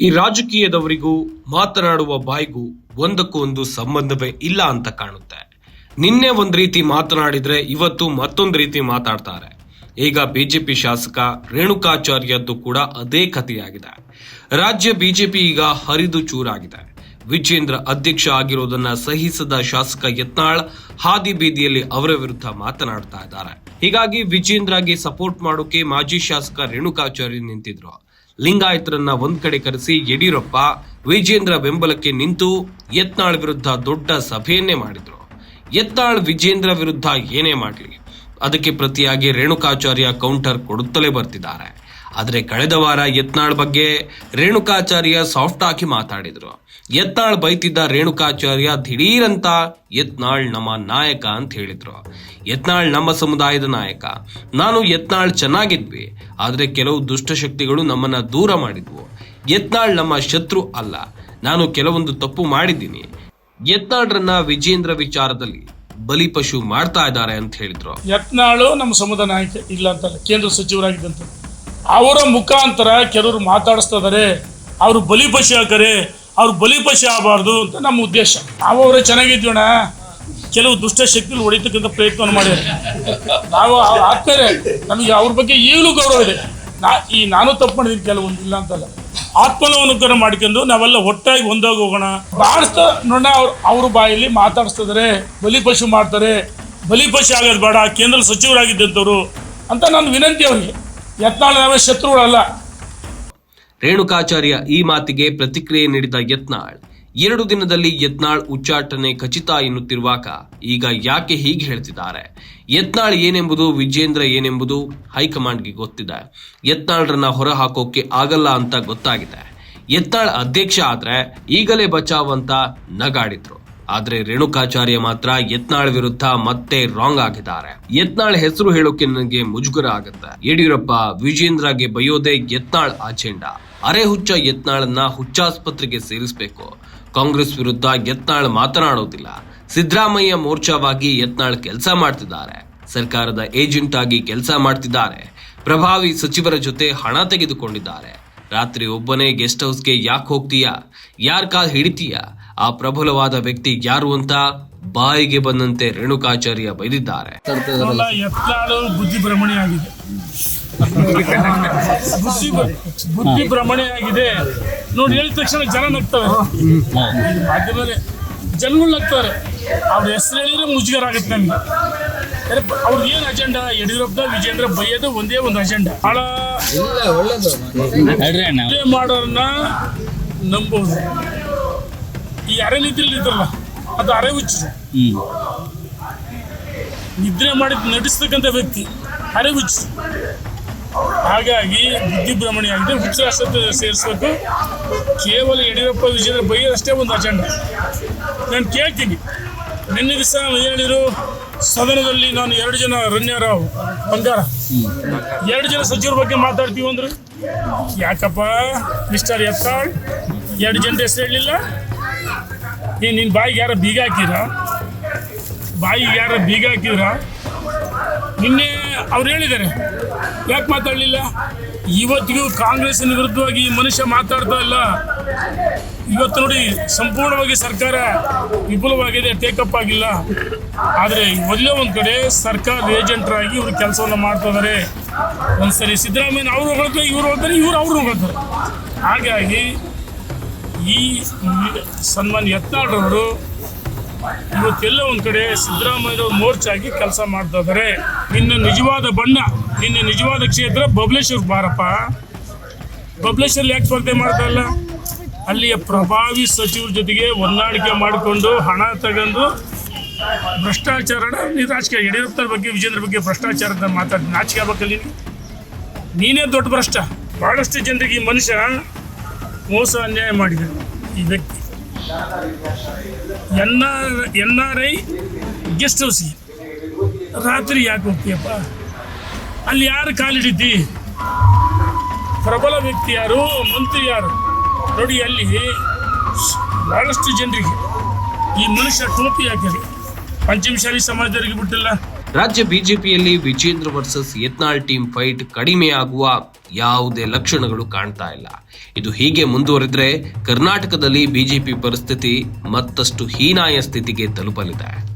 ಈ ರಾಜಕೀಯದವರಿಗೂ ಮಾತನಾಡುವ ಬಾಯಿಗೂ ಒಂದಕ್ಕೂ ಒಂದು ಸಂಬಂಧವೇ ಇಲ್ಲ ಅಂತ ಕಾಣುತ್ತೆ. ನಿನ್ನೆ ಒಂದು ರೀತಿ ಮಾತನಾಡಿದ್ರೆ ಇವತ್ತು ಮತ್ತೊಂದು ರೀತಿ ಮಾತಾಡ್ತಾರೆ. ಈಗ ಬಿಜೆಪಿ ಶಾಸಕ ರೇಣುಕಾಚಾರ್ಯದ್ದು ಕೂಡ ಅದೇ ಕಥೆಯಾಗಿದೆ. ರಾಜ್ಯ ಬಿಜೆಪಿ ಈಗ ಹರಿದು ಚೂರಾಗಿದೆ. ವಿಜೇಂದ್ರ ಅಧ್ಯಕ್ಷ ಆಗಿರೋದನ್ನ ಸಹಿಸದ ಶಾಸಕ ಯತ್ನಾಳ್ ಹಾದಿ ಬೀದಿಯಲ್ಲಿ ಅವರ ವಿರುದ್ಧ ಮಾತನಾಡ್ತಾ ಇದ್ದಾರೆ. ಹೀಗಾಗಿ ವಿಜೇಂದ್ರಗೆ ಸಪೋರ್ಟ್ ಮಾಡೋಕೆ ಮಾಜಿ ಶಾಸಕ ರೇಣುಕಾಚಾರ್ಯ ನಿಂತಿದ್ರು. ಲಿಂಗಾಯತರನ್ನ ಒಂದ್ ಕಡೆ ಕರೆಸಿ ಯಡಿಯೂರಪ್ಪ ವಿಜೇಂದ್ರ ಬೆಂಬಲಕ್ಕೆ ನಿಂತು ಯತ್ನಾಳ್ ವಿರುದ್ಧ ದೊಡ್ಡ ಸಭೆಯನ್ನೇ ಮಾಡಿದ್ರು. ಯತ್ನಾಳ್ ವಿಜೇಂದ್ರ ವಿರುದ್ಧ ಏನೇ ಮಾಡಲಿ, ಅದಕ್ಕೆ ಪ್ರತಿಯಾಗಿ ರೇಣುಕಾಚಾರ್ಯ ಕೌಂಟರ್ ಕೊಡುತ್ತಲೇ ಬರ್ತಿದ್ದಾರೆ. ಆದರೆ ಕಳೆದ ವಾರ ಯತ್ನಾಳ್ ಬಗ್ಗೆ ರೇಣುಕಾಚಾರ್ಯ ಸಾಫ್ಟ್ ಹಾಕಿ ಮಾತಾಡಿದ್ರು. ಯತ್ನಾಳ್ ಬೈತಿದ್ದ ರೇಣುಕಾಚಾರ್ಯ ದಿಢೀರಂತ ಯತ್ನಾಳ್ ನಮ್ಮ ನಾಯಕ ಅಂತ ಹೇಳಿದ್ರು. ಯತ್ನಾಳ್ ನಮ್ಮ ಸಮುದಾಯದ ನಾಯಕ. ನಾನು ಯತ್ನಾಳ್ ಚೆನ್ನಾಗಿದ್ವಿ, ಆದರೆ ಕೆಲವು ದುಷ್ಟಶಕ್ತಿಗಳು ನಮ್ಮನ್ನ ದೂರ ಮಾಡಿದ್ವು. ಯತ್ನಾಳ್ ನಮ್ಮ ಶತ್ರು ಅಲ್ಲ, ನಾನು ಕೆಲವೊಂದು ತಪ್ಪು ಮಾಡಿದ್ದೀನಿ. ಯತ್ನಾಳ್ರನ್ನ ವಿಜೇಂದ್ರ ವಿಚಾರದಲ್ಲಿ ಬಲಿಪಶು ಮಾಡ್ತಾ ಇದ್ದಾರೆ ಅಂತ ಹೇಳಿದ್ರು. ಯತ್ನಾಳು ನಮ್ಮ ಸಮುದಾಯ ನಾಯಕ ಇಲ್ಲ ಅಂತಲ್ಲ, ಕೇಂದ್ರ ಸಚಿವರಾಗಿದ್ದಂತ ಅವರ ಮುಖಾಂತರ ಕೆಲವರು ಮಾತಾಡಿಸ್ತಾ ಇದಾರೆ ಅವರು ಬಲಿಪಶಿ ಹಾಕರೆ ಅವ್ರು ಬಲಿಪಶಿ ಆಗಬಾರ್ದು ಅಂತ ನಮ್ಮ ಉದ್ದೇಶ. ನಾವು ಅವರೇ ಚೆನ್ನಾಗಿದ್ವಣ ಕೆಲವು ದುಷ್ಟ ಶಕ್ತಿಗಳು ಹೊಡಿತಕ್ಕಂಥ ಪ್ರಯತ್ನವನ್ನು ಮಾಡಿದ್ದಾರೆ. ನಾವು ಅವ್ರ ಆತ್ಮೀಯರೇ ನಮಗೆ ಅವ್ರ ಬಗ್ಗೆ ಈಗಲೂ ಗೌರವ ಇದೆ. ನಾ ಈ ನಾನು ತಪ್ಪು ಮಾಡಿದ್ದೀನಿ ಕೆಲವೊಂದು ಇಲ್ಲ ಅಂತಲ್ಲ. ಆತ್ಮನವನುಕರಣ ಮಾಡ್ಕೊಂಡು ನಾವೆಲ್ಲ ಒಟ್ಟಾಗಿ ಒಂದಾಗಿ ಹೋಗೋಣ. ಬಾಡಿಸ್ತಾ ನೋಡ ಅವ್ರು ಅವ್ರ ಬಾಯಲ್ಲಿ ಮಾತಾಡಿಸ್ತಿದ್ದಾರೆ ಬಲಿಪಶು ಮಾಡ್ತಾರೆ ಬಲಿಪಶು ಆಗೋದು ಬೇಡ, ಕೇಂದ್ರ ಸಚಿವರಾಗಿದ್ದಂಥವ್ರು ಅಂತ ನಾನು ವಿನಂತಿ ಅವರಿಗೆ. ಯತ್ನಾಳ ಶತ್ರುಗಳಲ್ಲ. ರೇಣುಕಾಚಾರ್ಯ ಈ ಮಾತಿಗೆ ಪ್ರತಿಕ್ರಿಯೆ ನೀಡಿದ ಯತ್ನಾಳ್, ಎರಡು ದಿನದಲ್ಲಿ ಯತ್ನಾಳ್ ಉಚ್ಚಾಟನೆ ಖಚಿತ ಎನ್ನುತ್ತಿರುವಾಗ ಈಗ ಯಾಕೆ ಹೀಗೆ ಹೇಳ್ತಿದ್ದಾರೆ? ಯತ್ನಾಳ್ ಏನೆಂಬುದು, ವಿಜೇಂದ್ರ ಏನೆಂಬುದು ಹೈಕಮಾಂಡ್ಗೆ ಗೊತ್ತಿದೆ. ಯತ್ನಾಳ್ರನ್ನ ಹೊರ ಹಾಕೋಕೆ ಆಗಲ್ಲ ಅಂತ ಗೊತ್ತಾಗಿದೆ. ಯತ್ನಾಳ್ ಅಧ್ಯಕ್ಷ ಆದ್ರೆ ಈಗಲೇ ಬಚಾವ್ ಅಂತ ನಗಾಡಿದ್ರು. ಆದ್ರೆ ರೇಣುಕಾಚಾರ್ಯ ಮಾತ್ರ ಯತ್ನಾಳ್ ವಿರುದ್ಧ ಮತ್ತೆ ರಾಂಗ್ ಆಗಿದ್ದಾರೆ. ಯತ್ನಾಳ್ ಹೆಸರು ಹೇಳೋಕೆ ನನಗೆ ಮುಜುಗರ ಆಗುತ್ತೆ. ಯಡಿಯೂರಪ್ಪ ವಿಜೇಂದ್ರಗೆ ಬಯೋದೆ ಯತ್ನಾಳ್ ಅಜೆಂಡಾ. ಅರೆ ಹುಚ್ಚ ಯತ್ನಾಳನ್ನ ಹುಚ್ಚಾಸ್ಪತ್ರೆಗೆ ಸೇರಿಸಬೇಕು. ಕಾಂಗ್ರೆಸ್ ವಿರುದ್ಧ ಯತ್ನಾಳ್ ಮಾತನಾಡೋದಿಲ್ಲ. ಸಿದ್ದರಾಮಯ್ಯ ಮೋರ್ಚಾವಾಗಿ ಯತ್ನಾಳ್ ಕೆಲಸ ಮಾಡ್ತಿದ್ದಾರೆ. ಸರ್ಕಾರದ ಏಜೆಂಟ್ ಆಗಿ ಕೆಲಸ ಮಾಡ್ತಿದ್ದಾರೆ. ಪ್ರಭಾವಿ ಸಚಿವರ ಜೊತೆ ಹಣ ತೆಗೆದುಕೊಂಡಿದ್ದಾರೆ. ರಾತ್ರಿ ಒಬ್ಬನೇ ಗೆಸ್ಟ್ ಹೌಸ್ಗೆ ಯಾಕೆ ಹೋಗ್ತೀಯಾ? ಯಾರ್ ಕಾಲ್ ಹಿಡಿತೀಯಾ? ಆ ಪ್ರಬಲವಾದ ವ್ಯಕ್ತಿ ಯಾರು ಅಂತ ಬಾಯಿಗೆ ಬಂದಂತೆ ರೇಣುಕಾಚಾರ್ಯ ಬೈದಿದ್ದಾರೆ. ಬುದ್ಧಿ ಭ್ರಮಣೆ ಆಗಿದೆ. ಬುದ್ಧಿ ಬುದ್ಧಿ ಭ್ರಮಣೆ ಆಗಿದೆ. ನೋಡಿ ಹೇಳಿದ ತಕ್ಷಣ ಜನ ನಗ್ತವೆ. ಮಾಧ್ಯಮದಲ್ಲಿ ಜನಗಳು ನಗ್ತಾರೆ ಅವ್ರ ಹೆಸರು ಹೇಳಿದ್ರೆ ಮುಜುಗರ ಆಗುತ್ತೆ ನನಗೆ ಅವ್ರದ್ದು ಏನು ಅಜೆಂಡಾ? ಯಡಿಯೂರಪ್ಪ ವಿಜೇಂದ್ರ ಬೈಯೋದು ಒಂದೇ ಒಂದು ಅಜೆಂಡಾ. ಬಹಳ ಮಾಡೋರನ್ನ ನಂಬೋದು. ಈ ಅರೆ ನಿದ್ರೆಲಿ ಇದ್ರಲ್ಲ ಅದು ಅರೆ ಹುಚ್ಚು. ನಿದ್ರೆ ಮಾಡಿ ನಟಿಸ್ತಕ್ಕಂಥ ವ್ಯಕ್ತಿ ಅರೆ ಹುಚ್ಚು. ಹಾಗಾಗಿ ಬುದ್ಧಿ ಭ್ರಮಣಿ ಆಗಿದೆ ಹುಚ್ಚ ರಾಷ್ಟ್ರ ಸೇರಿಸ್ಬೇಕು. ಕೇವಲ ಯಡಿಯೂರಪ್ಪ ವಿಜೇಂದ್ರ ಬೈಯೋದಷ್ಟೇ ಒಂದು ಅಜೆಂಡ. ನಾನು ಕೇಳ್ತೀನಿ ನಿನ್ನೆ ದಿವಸ ಹೇಳಿರು ಸದನದಲ್ಲಿ ನಾನು ಎರಡು ಜನ ರಣ್ಯರಾವ್ ಬಂಗಾರ. ಎರಡು ಜನ ಸಚಿವರ ಬಗ್ಗೆ ಮಾತಾಡ್ತೀವಿ ಅಂದ್ರು. ಯಾಕಪ್ಪ ಮಿಸ್ಟರ್ ಎತ್ತಾಳ್ ಎರಡು ಜನ ಹೆಸರು ಹೇಳಲಿಲ್ಲ ನೀನು ನಿನ್ನ ಬಾಯಿಗೆ ಯಾರ ಬೀಗ ಹಾಕಿದ್ರ? ಬಾಯಿಗೆ ಯಾರ ಬೀಗ ಹಾಕಿದ್ರ? ನಿನ್ನೆ ಅವ್ರು ಹೇಳಿದ್ದಾರೆ. ಯಾಕೆ ಮಾತಾಡಲಿಲ್ಲ? ಇವತ್ತಿಗೂ ಕಾಂಗ್ರೆಸ್ನ ವಿರುದ್ಧವಾಗಿ ಈ ಮನುಷ್ಯ ಮಾತಾಡ್ತಾ ಇಲ್ಲ. ಇವತ್ತು ನೋಡಿ ಸಂಪೂರ್ಣವಾಗಿ ಸರ್ಕಾರ ವಿಪುಲವಾಗಿದೆ ಟೇಕಪ್ ಆಗಿಲ್ಲ. ಆದರೆ ಮೊದಲೇ ಒಂದು ಕಡೆ ಸರ್ಕಾರ ಏಜೆಂಟ್ರಾಗಿ ಇವರು ಕೆಲಸವನ್ನು ಮಾಡ್ತಾ ಇದ್ದಾರೆ ಒಂದ್ಸರಿ ಸಿದ್ದರಾಮಯ್ಯ ಅವರು ಹೊಗಳ್ತಾರೆ, ಇವರು ಹೋಗ್ತಾರೆ ಇವರು ಅವರು ಹೋಗ್ತಾರೆ ಹಾಗಾಗಿ ಈ ಸನ್ಮಾನ್ ಯತ್ನಾಳ್ರವರು ಇವತ್ತೆಲ್ಲ ಒಂದು ಕಡೆ ಸಿದ್ದರಾಮಯ್ಯವ್ರ ಮೋರ್ಚಾಗಿ ಕೆಲಸ ಮಾಡ್ತಾ ಇದ್ದಾರೆ ನಿನ್ನ ನಿಜವಾದ ಬಣ್ಣ, ನಿನ್ನ ನಿಜವಾದ ಕ್ಷೇತ್ರ ಬಬ್ಲೇಶ್ವರ್ ಬಾರಪ್ಪ. ಬಬಲೇಶ್ವರ್ ಯಾಕೆ ಸ್ಪರ್ಧೆ ಮಾಡ್ತಾ ಇಲ್ಲ? ಅಲ್ಲಿಯ ಪ್ರಭಾವಿ ಸಚಿವರ ಜೊತೆಗೆ ಹೊಂದಾಣಿಕೆ ಮಾಡಿಕೊಂಡು ಹಣ ತಗೊಂಡು ಭ್ರಷ್ಟಾಚಾರ ನೀ ರಾಜಕೀಯ ಬಗ್ಗೆ, ವಿಜೇಂದ್ರ ಬಗ್ಗೆ ಭ್ರಷ್ಟಾಚಾರದ ಮಾತಾಡಿ ನಾಚಿಕೆ ಆಗ್ಬೇಕಲ್ಲಿ ನೀನೇ ದೊಡ್ಡ ಭ್ರಷ್ಟ. ಬಹಳಷ್ಟು ಜನರಿಗೆ ಈ ಮನುಷ್ಯ ಮೋಸ ಅನ್ಯಾಯ ಮಾಡಿದ ಈ ವ್ಯಕ್ತಿ. N R N R I guest ಹೌಸಿಗೆ ರಾತ್ರಿ ಯಾಕೆ ಹೋಗ್ತೀಯಪ್ಪ? ಅಲ್ಲಿ ಯಾರು ಕಾಲಿಡಿದ್ದಿ? ಪ್ರಬಲ ವ್ಯಕ್ತಿ ಯಾರು? ಮಂತ್ರಿ ಯಾರು? ನೋಡಿ, ಅಲ್ಲಿ ಬಹಳಷ್ಟು ಜನರಿಗೆ ಈ ಮನುಷ್ಯ ಟೋಪಿ ಹಾಕಿದೆ. ಪಂಚಮಶಾಲಿ ಸಮಾಜದವರಿಗೆ ಬಿಟ್ಟಿಲ್ಲ. ರಾಜ್ಯ ಬಿಜೆಪಿಯಲ್ಲಿ Vijayendra versus Yatnal team fight ಕಡಿಮೆಯಾಗುವ ಯಾವುದೇ ಲಕ್ಷಣಗಳು ಕಾಣ್ತಾ ಇಲ್ಲ. ಇದು ಹೀಗೆ ಮುಂದುವರಿದ್ರೆ ಕರ್ನಾಟಕದಲ್ಲಿ ಬಿಜೆಪಿ ಪರಿಸ್ಥಿತಿ ಮತ್ತಷ್ಟು ಹೀನಾಯ ಸ್ಥಿತಿಗೆ ತಲುಪಲಿದೆ.